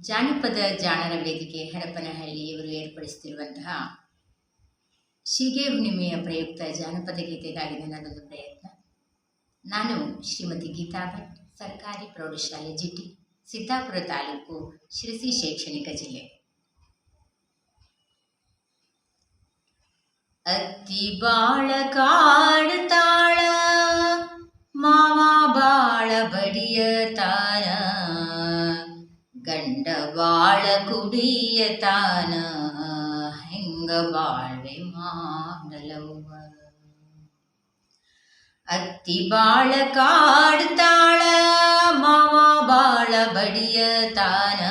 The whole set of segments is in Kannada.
ಜಾನಪದ ಜಾಣರ ವೇದಿಕೆ ಹರಪನಹಳ್ಳಿಯವರು ಏರ್ಪಡಿಸುತ್ತಿರುವಂತಹ ಶಿಗೆ ಹುಣ್ಣಿಮೆಯ ಪ್ರಯುಕ್ತ ಜಾನಪದ ಗೀತೆಗಾಗಿ ನನ್ನದೊಂದು ಪ್ರಯತ್ನ. ನಾನು ಶ್ರೀಮತಿ ಗೀತಾ ಭಟ್, ಸರ್ಕಾರಿ ಪ್ರೌಢಶಾಲೆ ಜಿಟಿ, ಸಿದ್ದಾಪುರ ತಾಲೂಕು ಶಿರಸಿ ಶೈಕ್ಷಣಿಕ ಜಿಲ್ಲೆ. ಅತ್ತಿ ಬಾಳ ಕಾಡ್ತಾಳ ಮಾವ ಬಾಳ ಬಡಿಯತಾನ ಗಂಡ ಬಾಳ ಕುಡಿಯತಾನ ಹೆಂಗ ಬಾಳ್ವೆ ಮಾಡಲವ್ವ ಅತ್ತಿ ಬಾಳ ಕಾಡ್ತಾಳ ಮಾವ ಬಾಳ ಬಡಿಯತಾನ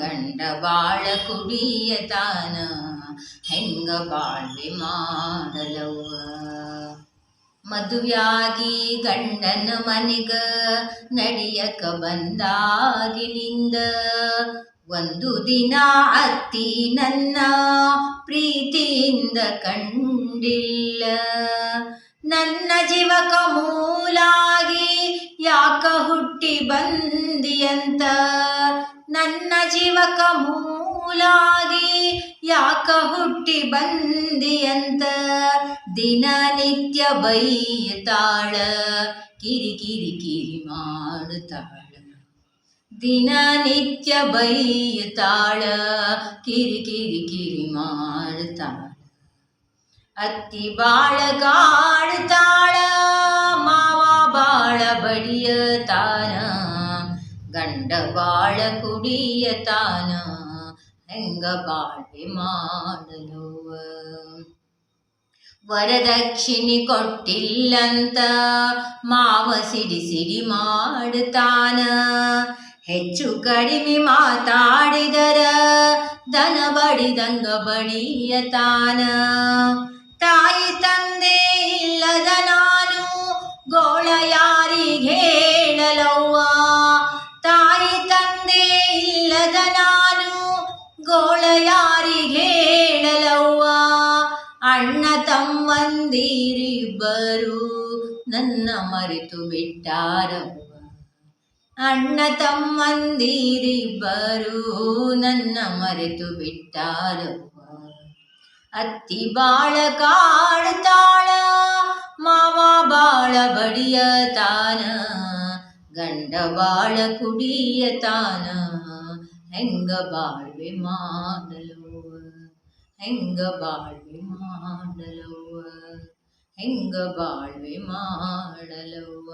ಗಂಡ ಬಾಳ ಕುಡಿಯತಾನ ಹೆಂಗ ಬಾಳ್ವೆ ಮಾಡಲವ್ವ ಮದುವ್ಯಾಗಿ ಗಂಡನ ಮನೆಗ ನಡಿಯಕ ಬಂದಾಗಿನಿಂದ ಒಂದು ದಿನ ಅತ್ತಿ ನನ್ನ ಪ್ರೀತಿಯಿಂದ ಕಂಡಿಲ್ಲ. ನನ್ನ ಜೀವಕ ಮೂಲಾಗಿ ಯಾಕ ಹುಟ್ಟಿ ಬಂದಿಯಂತ? ನನ್ನ ಜೀವಕ ಮೂಲಾಗಿ ಯಾಕ ಹುಟ್ಟಿ ಬಂದಿಯಂತ ದಿನನಿತ್ಯ ಬೈತಾಳ ಕಿರಿ ಕಿರಿ ಕಿರಿ ಮಾಡುತ್ತಾಳ ದಿನನಿತ್ಯ ಬೈತಾಳ ಕಿರಿ ಕಿರಿ ಕಿರಿ ಮಾಡುತ್ತಾಳ ಅತ್ತಿ ಬಾಳ ಗಾಡ್ತಾಳ ಮಾವ ಬಾಳ ಬಡಿಯತಾನ ಗಂಡ ಬಾಳ ಕುಡಿಯತಾನ ಹೆಂಗ ಬಾಳ್ವೆ ಮಾಡಲು? ವರದಕ್ಷಿಣೆ ಕೊಟ್ಟಿಲ್ಲಂತ ಮಾವ ಸಿಡಿ ಸಿಡಿ ಮಾಡುತ್ತಾನ. ಹೆಚ್ಚು ಕಡಿಮೆ ಮಾತಾಡಿದರ ದನ ಬಡಿದಂಗ ಬಡಿಯತಾನ. ತಾಯಿ ತಂದೆ ಇಲ್ಲದ ಗೋಳ ಯಾರಿಗೆ ಹೇಳಲವ್ವ? ಅಣ್ಣ ತಮ್ಮಂದಿರಿಬ್ಬರು ನನ್ನ ಮರೆತು ಬಿಟ್ಟಾರವ್ವ. ಅಣ್ಣ ತಮ್ಮಂದಿರಿಬ್ಬರು ನನ್ನ ಮರೆತು ಬಿಟ್ಟಾರವ್ವ. ಅತ್ತಿ ಬಾಳ ಕಾಡ್ತಾಳ, ಮಾವ ಬಾಳ ಬಡಿಯತಾನ, ಗಂಡ ಬಾಳ ಕುಡಿಯತಾನ. ಹೆಂಗ ಬಾಳ್ವೆ ಮಾಡಲುವ ಹೆಂಗ ಬಾಳ್ವೆ ಮಾಡಲುವ ಹೆಂಗ ಬಾಳ್ವೆ ಮಾಡಲುವ